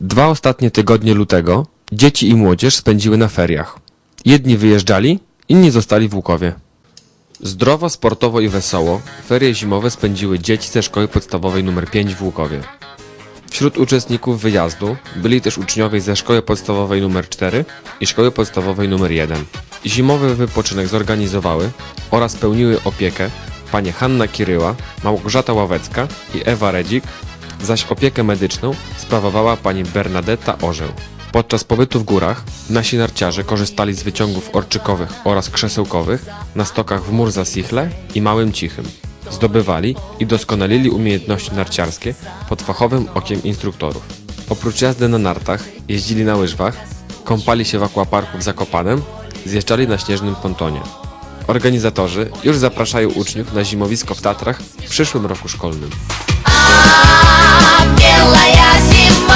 Dwa ostatnie tygodnie lutego dzieci i młodzież spędziły na feriach. Jedni wyjeżdżali, inni zostali w Łukowie. Zdrowo, sportowo i wesoło ferie zimowe spędziły dzieci ze szkoły podstawowej nr 5 w Łukowie. Wśród uczestników wyjazdu byli też uczniowie ze szkoły podstawowej nr 4 i szkoły podstawowej nr 1. Zimowy wypoczynek zorganizowały oraz pełniły opiekę panie Hanna Kiryła, Małgorzata Ławecka i Ewa Redzik, zaś opiekę medyczną sprawowała pani Bernadetta Orzeł. Podczas pobytu w górach nasi narciarze korzystali z wyciągów orczykowych oraz krzesełkowych na stokach w Murzasichle i Małym Cichym. Zdobywali i doskonalili umiejętności narciarskie pod fachowym okiem instruktorów. Oprócz jazdy na nartach jeździli na łyżwach, kąpali się w akwaparku w Zakopanem, zjeżdżali na śnieżnym pontonie. Organizatorzy już zapraszają uczniów na zimowisko w Tatrach w przyszłym roku szkolnym. Белая зима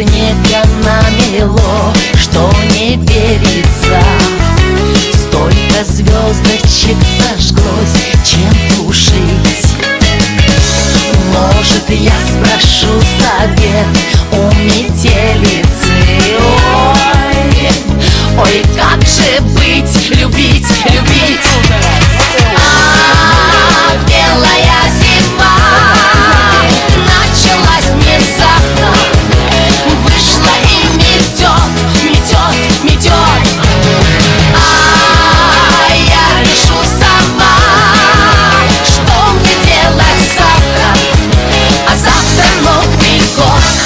Столько снега намело, что не верится. Столько звездочек зажглось, чем тушить. Может, я спрошу совет у метелицы? Ой, ой, как же быть, любить, любить Termópico.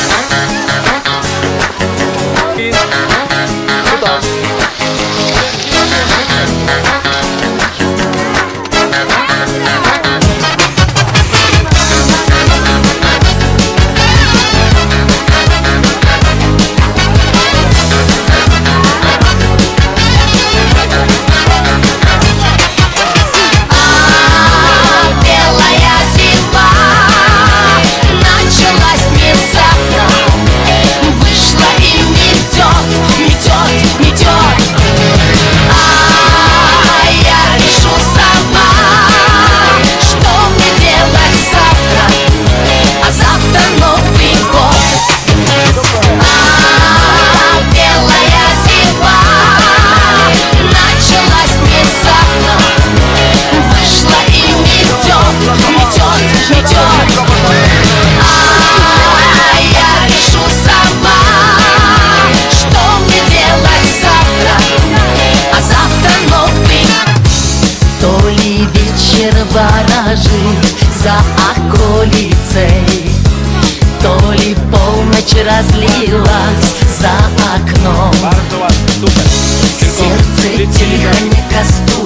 червона жив за околицей. То ли полночь разлилась за окном. Сердце тихо не кастует